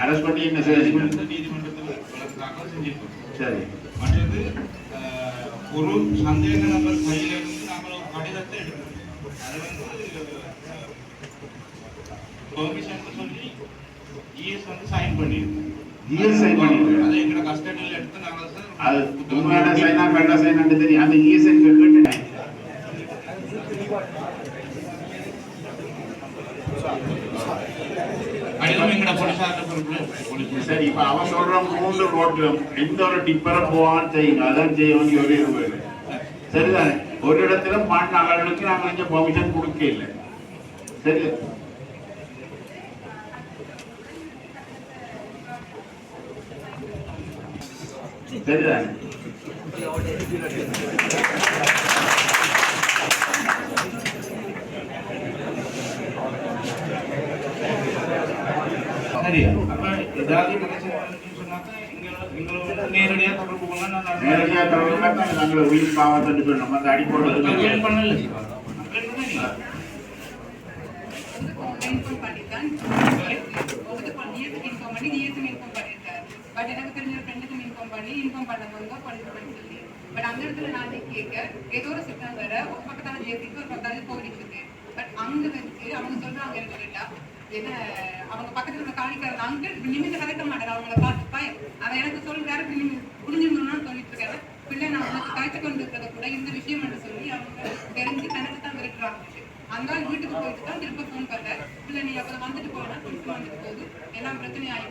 Arrest பண்ணி என்ன செய்யுங்க வந்து நீதிமன்றத்தில் வழக்கு தாக்கல் செஞ்சிருக்கோம் சரி மற்றது அஹ், ஒரு சந்தேக நபர் கையில இருந்து நாங்கள் ஒரு கடிதத்தை எடுக்கிறோம் அது வந்து பெர்மிஷன் சொல்லி இஎஸ் வந்து சைன் பண்ணியிருக்கோம் ES sign பண்ணிருக்கு. அதை எங்களோட கஸ்டடியில் எடுத்து நாங்கள் அது உண்மையான சைனா கண்ட சைனான்னு தெரியும் அந்த ஈசன் கேட்டுட்டேன் சரி இப்ப அவன் சொல்ற மூன்று ரோட்லும் எந்த ஒரு டிப்பரை போவான்னு செய்யுங்க அதான் செய்ய வேண்டிய சரிதானே? ஒரு இடத்துல மண் அகலுக்கு நாங்க இங்க பெர்மிஷன் கொடுக்க இல்லை. சரி. சரிதானே? சரி அப்ப ஏதாவது நேரடியாக தொடர்பு கொள்ளலாம் நாங்கள் உயிர் பாவத்தை அந்த அடிப்படை கம்ப்ளைண்ட் பண்ணல பட் எனக்கு தெரிஞ்ச இன்ஃபார்ம் பண்ணி இன்ஃபார்ம் பண்ணுவாங்க பண்ணிட்டு சொல்லி பட் அந்த இடத்துல நான் கேட்க ஏதோ ஒரு சிக்னல் வேற ஒரு பக்கத்தான ஜேபிக்கு ஒரு போயிட்டு இருக்கு பட் அங்க வச்சு அவங்க சொல்றாங்க எனக்கு கேட்டா என்ன அவங்க பக்கத்துல உள்ள காணிக்கிற அங்கிள் நிமிந்து கதைக்க மாட்டாரு அவங்கள பார்த்து பயம் அவன் எனக்கு சொல்றாரு புரிஞ்சுக்கணும்னு சொல்லிட்டு இருக்காரு. பிள்ளை நான் உனக்கு காய்ச்சி கொண்டு இருக்கிறத கூட இந்த விஷயம் என்று சொல்லி அவங்க தெரிஞ்சு தனக்கு தான் விரட்டுறாங்க. அந்த வீட்டுக்கு போயிட்டு தான் திரும்ப ஃபோன் பண்ணார் இல்லை நீ அப்புறம் வந்துட்டு போனா திரும்ப வந்துட்டு போகுது. எல்லாம் பிரச்சனை ஆகி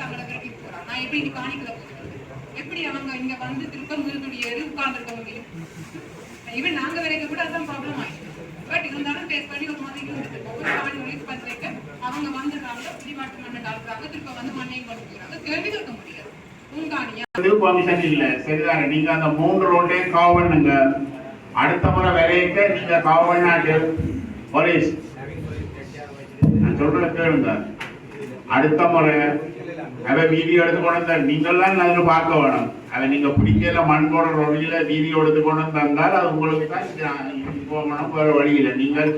தங்களை விரட்டிட்டு போறான். நான் எப்படி நீ காணிக்கல போகிறது எப்படி அவங்க இங்க வந்து திருப்ப முருகனுடைய எது உட்கார்ந்துருக்க முடியும்? இவன் நாங்க வரைக்கும் கூட அதான் ப்ராப்ளம் ஆயிடுச்சு. பட் இருந்தாலும் டேஸ்ட் பண்ணி ஒரு மாதிரி இருந்துச்சு ஒவ்வொரு காணி ரிலீஸ் பண்றேன் அவங்க வந்துடுறாங்க பிடிமாட்டு மண்ணை கலக்குறாங்க திருப்ப வந்து மண்ணையும் கொடுக்குறாங்க கேள்வி கேட்க முடியாது. பெர்மிஷன் இல்ல. சரிதானே? நீங்க அந்த மூன்று ரோட்டையும் காவ் பண்ணுங்க. அடுத்த முறை விளைவிக்க நீங்க காவ் பண்ணாட்டு போலீஸ் நான் சொல்றத கேளுங்க. அடுத்த முறை அவன் வீடியோ எடுத்து கொண்டு வந்தா நீங்கள்லாம் அதில் பார்க்க வேணும். அதை நீங்க பிடிக்கல மண் போடுற வழியில வீடியோ எடுத்து கொண்டு வந்தால் அது உங்களுக்கு தான் போகணும் வேற வழி இல்லை. நீங்கள்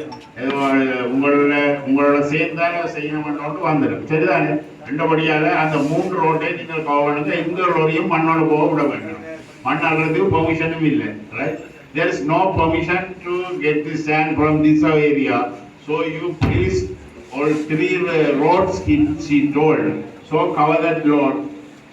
உங்களோட உங்களோட சேர்ந்தால செய்யணும்னு வந்துடும். சரிதானே? ரெண்டபடியால அந்த மூன்று ரோட்டை நீங்கள் போக வேணுங்க இந்த ரோடையும் மண்ணோட போக விட வேண்டும். மண் அள்ளுறதுக்கு பெர்மிஷனும் இல்லை. Right there is no permission to get the sand from this area. So you please all three in roads he, she told so cover that road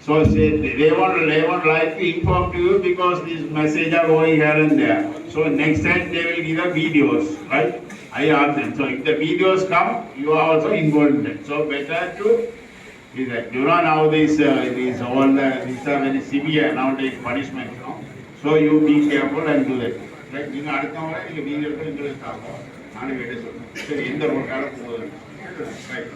so say, they won't they won't like to inform to you because these messages are going here and there so next time they will give the videos right i asked them so if the videos come you are also involved in it so better to is that you know now these uh, these all the these are very severe nowadays punishment you know so you be careful and do that right நீங்க அடுத்த முறை நீங்க video எடுத்து எங்களுக்கு தாங்க நானும் கேட்டு சொல்றேன் சரி எந்த ரோட்டால போகுது ரைட்